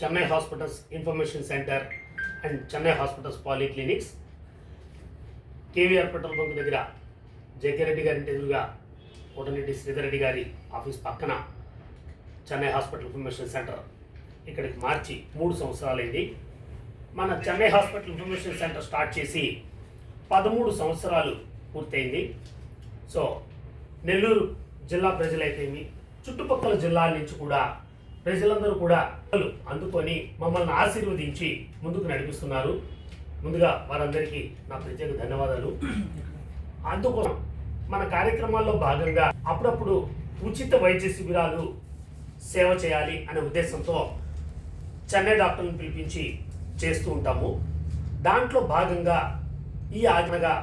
Chennai hospitals information centre and Chennai hospitals polyclinics KVR petrol bunk దగ్గర JK Reddy గారి ఎదురుగా కోటరెడ్డి శ్రీధర్ రెడ్డి గారి ఆఫీస్ పక్కన చెన్నై హాస్పిటల్ ఇన్ఫర్మేషన్ సెంటర్ ఇక్కడికి మార్చి మూడు సంవత్సరాలైంది. మన Chennai hospital information centre start చేసి పదమూడు సంవత్సరాలు పూర్తయింది. సో నెల్లూరు జిల్లా ప్రజలైతేమి చుట్టుపక్కల జిల్లాల నుంచి కూడా ప్రజలందరూ కూడా అందుకొని మమ్మల్ని ఆశీర్వదించి ముందుకు నడిపిస్తున్నారు. ముందుగా వారందరికీ నా ప్రత్యేక ధన్యవాదాలు. అందుకోసం మన కార్యక్రమాల్లో భాగంగా అప్పుడప్పుడు ఉచిత వైద్య శిబిరాలు సేవ చేయాలి అనే ఉద్దేశంతో చెన్నై డాక్టర్ని పిలిపించి చేస్తూ ఉంటాము. దాంట్లో భాగంగా ఈ ఆజ్ఞగా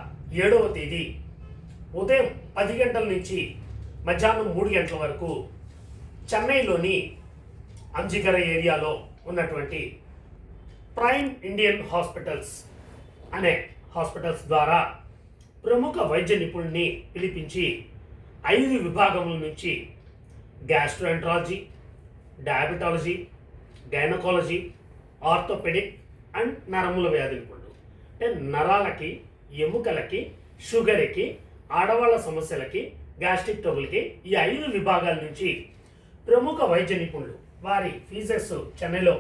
ఏడవ తేదీ ఉదయం పది గంటల నుంచి మధ్యాహ్నం మూడు గంటల వరకు చెన్నైలోని అంజిగర ఏరియాలో ఉన్నటువంటి ప్రైమ్ ఇండియన్ హాస్పిటల్స్ అనే హాస్పిటల్స్ ద్వారా ప్రముఖ వైద్య నిపుణుల్ని పిలిపించి ఐదు విభాగముల నుంచి gastroenterology diabetology gynaecology orthopaedic and నరముల వ్యాధి నిపుణులు. అంటే నరాలకి ఎముకలకి షుగర్కి ఆడవాళ్ళ సమస్యలకి గ్యాస్ట్రిక్ ట్రబుల్కి ఈ ఐదు విభాగాల నుంచి ప్రముఖ వైద్య నిపుణులు వారి ఫీజెస్ చెన్నైలో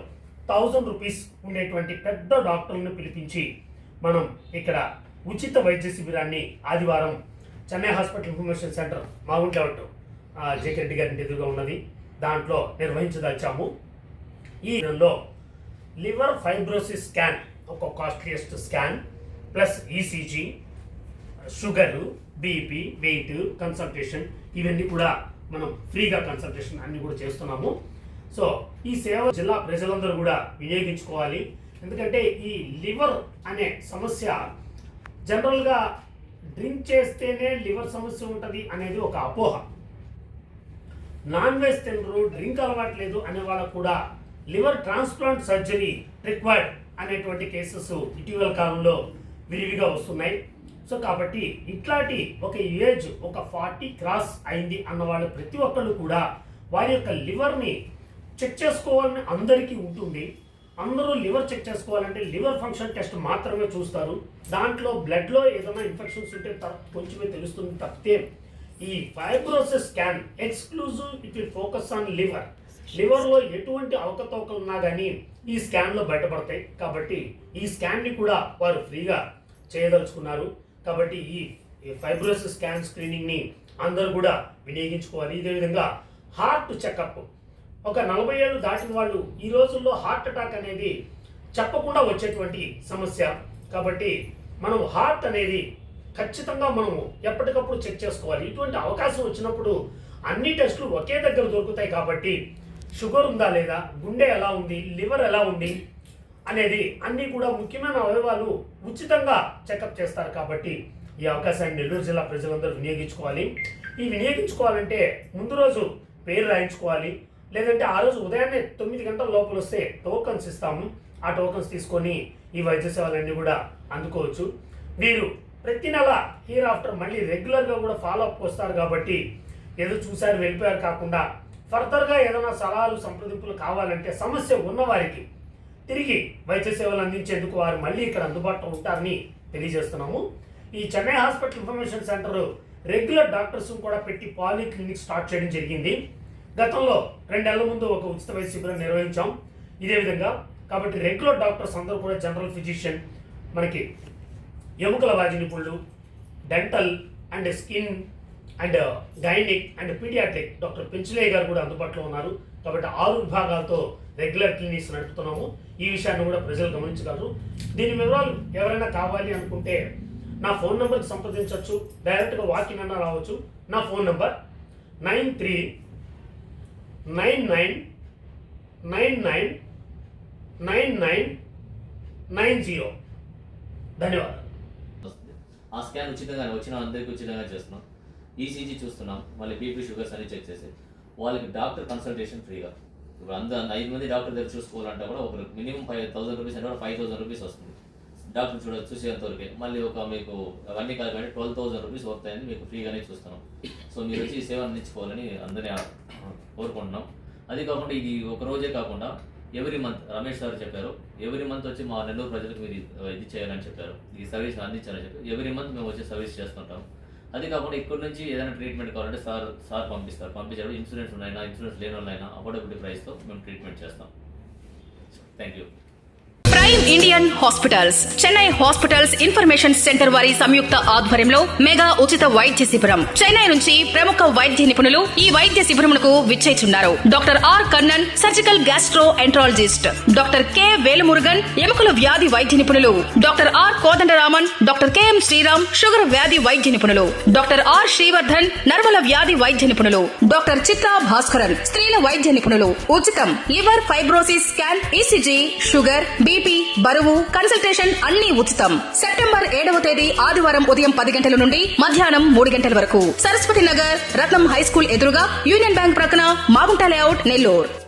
థౌజండ్ రూపీస్ ఉండేటువంటి పెద్ద డాక్టర్లను పిలిపించి మనం ఇక్కడ ఉచిత వైద్య శిబిరాన్ని ఆదివారం Chennai hospital information centre Magunta layout JK Reddy గారి ఎదురుగా ఉన్నది. దాంట్లో నిర్వహించదలిచాము. ఈ నెలలో లివర్ ఫైబ్రోసిస్ స్కాన్ ఒక costliest scan plus ECG sugar BP weight consultation ఇవన్నీ కూడా మనం ఫ్రీగా కన్సల్టేషన్ అన్నీ కూడా చేస్తున్నాము. సో ఈ సేవ జిల్లా ప్రజలందరూ కూడా వినియోగించుకోవాలి. ఎందుకంటే ఈ లివర్ అనే సమస్య జనరల్గా డ్రింక్ చేస్తేనే లివర్ సమస్య ఉంటుంది అనేది ఒక అపోహ. నాన్ వెజ్ తినరు డ్రింక్ అలవాట్లేదు అనే వాళ్ళకు కూడా లివర్ ట్రాన్స్ప్లాంట్ సర్జరీ రిక్వైర్డ్ అనేటువంటి కేసెస్ ఇటీవల కాలంలో విరివిగా వస్తున్నాయి. సో కాబట్టి ఇట్లాంటి ఒక ఏజ్ ఒక ఫార్టీ క్రాస్ అయింది అన్న వాళ్ళు ప్రతి ఒక్కళ్ళు కూడా వారి యొక్క లివర్ని చెక్ చేసుకోవాలని అందరికీ ఉంటుంది. అందరూ లివర్ చెక్ చేసుకోవాలంటే లివర్ ఫంక్షన్ టెస్ట్ మాత్రమే చూస్తారు. దాంట్లో బ్లడ్లో ఏదైనా ఇన్ఫెక్షన్స్ ఉంటే కొంచెమే తెలుస్తుంది తప్పితే ఈ fibrosis scan exclusive it will focus on liver లివర్లో ఎటువంటి అవకతవకలు ఉన్నా కానీ ఈ స్కాన్లో బయటపడతాయి. కాబట్టి ఈ స్కాన్ని కూడా వారు ఫ్రీగా చేయదలుచుకున్నారు. కాబట్టి ఈ ఫైబ్రోసిస్ స్కాన్ స్క్రీనింగ్ని అందరూ కూడా వినియోగించుకోవాలి. ఇదే విధంగా హార్ట్ చెకప్ ఒక నలభై ఏళ్ళు దాటిన వాళ్ళు ఈ రోజుల్లో హార్ట్ అటాక్ అనేది చెప్పకుండా వచ్చేటువంటి సమస్య. కాబట్టి మనం హార్ట్ అనేది ఖచ్చితంగా మనము ఎప్పటికప్పుడు చెక్ చేసుకోవాలి. ఇటువంటి అవకాశం వచ్చినప్పుడు అన్ని టెస్టులు ఒకే దగ్గర దొరుకుతాయి కాబట్టి షుగర్ ఉందా లేదా గుండె ఎలా ఉంది లివర్ ఎలా ఉంది అనేది అన్నీ కూడా ముఖ్యమైన అవయవాలు ఉచితంగా చెకప్ చేస్తారు కాబట్టి ఈ అవకాశాన్ని నెల్లూరు జిల్లా ప్రజలందరూ వినియోగించుకోవాలి. ఈ వినియోగించుకోవాలంటే ముందు రోజు పేరు రాయించుకోవాలి. లేదంటే ఆ రోజు ఉదయాన్నే తొమ్మిది గంటల లోపల వస్తే టోకన్స్ ఇస్తాము. ఆ టోకన్స్ తీసుకొని ఈ వైద్య సేవలన్నీ కూడా అందుకోవచ్చు. వీరు ప్రతి నెల హియర్ ఆఫ్టర్ మళ్ళీ రెగ్యులర్గా కూడా ఫాలో అప్ వస్తారు కాబట్టి ఏదో చూశారు వెళ్ళిపోయారు కాకుండా ఫర్దర్గా ఏదైనా సలహాలు సంప్రదింపులు కావాలంటే సమస్య ఉన్నవారికి తిరిగి వైద్య సేవలు అందించేందుకు వారు మళ్ళీ ఇక్కడ అందుబాటులో ఉంటారని తెలియజేస్తున్నాము. ఈ Chennai hospital information centre regular doctors కూడా పెట్టి పాలీ క్లినిక్ స్టార్ట్ చేయడం జరిగింది. గతంలో రెండేళ్ళ ముందు ఒక ఉచిత వైద్య శిబిరం నిర్వహించాం. ఇదే విధంగా కాబట్టి రెగ్యులర్ డాక్టర్స్ అందరూ కూడా జనరల్ ఫిజిషియన్ మనకి ఎముకల వ్యాధి నిపుణులు dental and skin and gynaec and paediatric doctor పెంచులే గారు కూడా అందుబాటులో ఉన్నారు. కాబట్టి ఆరు విభాగాలతో రెగ్యులర్ క్లినిక్స్ నడుపుతున్నాము. ఈ విషయాన్ని కూడా ప్రజలు గమనించగలరు. దీని వివరాలు ఎవరైనా కావాలి అనుకుంటే నా ఫోన్ నెంబర్కి సంప్రదించవచ్చు. డైరెక్ట్గా వాకింగ్ అన్నా రావచ్చు. నా phone number nine three nine nine nine nine nine nine nine zero. ధన్యవాదాలు. వస్తుంది ఆ స్కాన్ ఉచితంగా వచ్చిన అందరికీ ఉచితంగా చేస్తున్నాం. ఈసీజీ చూస్తున్నాం. మళ్ళీ బీపీ షుగర్స్ అన్ని చెక్ చేసి. వాళ్ళకి డాక్టర్ కన్సల్టేషన్ ఫ్రీగా. ఇప్పుడు అంత ఐదు మంది డాక్టర్ దగ్గర చూసుకోవాలంటే కూడా ఒక మినిమం ఫైవ్ థౌసండ్ రూపీస్ అంటే కూడా ఫైవ్ థౌసండ్ రూపీస్ వస్తుంది. డాక్టర్ చూడ చూసేంతవరకే మళ్ళీ ఒక మీకు అవన్నీ కాదు కానీ ట్వెల్వ్ థౌసండ్ రూపీస్ వస్తాయని మీకు ఫ్రీగానే చూస్తున్నాం. సో మీరు వచ్చి సేవ అందించుకోవాలని అందరినీ కోరుకుంటున్నాం. అది కాకుండా ఇది ఒక రోజే కాకుండా ఎవ్రీ మంత్ రమేష్ సార్ చెప్పారు ఎవ్రీ మంత్ వచ్చి మా నెల్లూరు ప్రజలకు మీరు ఇది- ఇది చేయాలని చెప్పారు ఈ సర్వీస్ అందించాలని చెప్పారు ఎవ్రీ మంత్ మేము వచ్చి సర్వీస్ చేస్తుంటాం. అది కాకుండా ఇక్కడ నుంచి ఏదైనా ట్రీట్మెంట్ కావాలంటే సార్ సార్ పంపిస్తారు. పంపించారు ఇన్సూరెన్స్ ఉన్నాయినా ఇన్సూరెన్స్ లేని వాళ్ళైనా అఫోర్డబిలిటీ ప్రైస్తో మేము ట్రీట్మెంట్ చేస్తాం. Thank you Indian hospitals Chennai hospitals information centre వారి సంయుక్త ఆధ్వర్యంలో మెగా ఉచిత వైద్య శిబిరం. చెన్నై నుంచి ప్రముఖ వైద్య నిపుణులు ఈ వైద్య శిబిరములకు విచ్చేచున్నారు doctor R Kannan surgical gastroenterologist doctor K Velumurugan ఎముకల వ్యాధి వైద్య నిపుణులు. Doctor R Kodandaraman doctor KM Sriram sugar వ్యాధి వైద్య నిపుణులు. డాక్టర్ ఆర్ శ్రీవర్ధన్ నర్మల వ్యాధి వైద్య నిపుణులు. డాక్టర్ చిత్రా భాస్కరన్ స్త్రీల వైద్య నిపుణులు. ఉచితం liver fibrosis scan ECG sugar BP బరువు కన్సల్టేషన్ అన్ని ఉచితం. సెప్టెంబర్ ఏడవ తేదీ ఆదివారం ఉదయం పది గంటల నుండి మధ్యాహ్నం మూడు గంటల వరకు. సరస్వతి నగర్ రత్నం హై స్కూల్ ఎదురుగా యూనియన్ బ్యాంక్ ప్రక్కన మాగుంట లేఅవుట్ నెల్లూరు.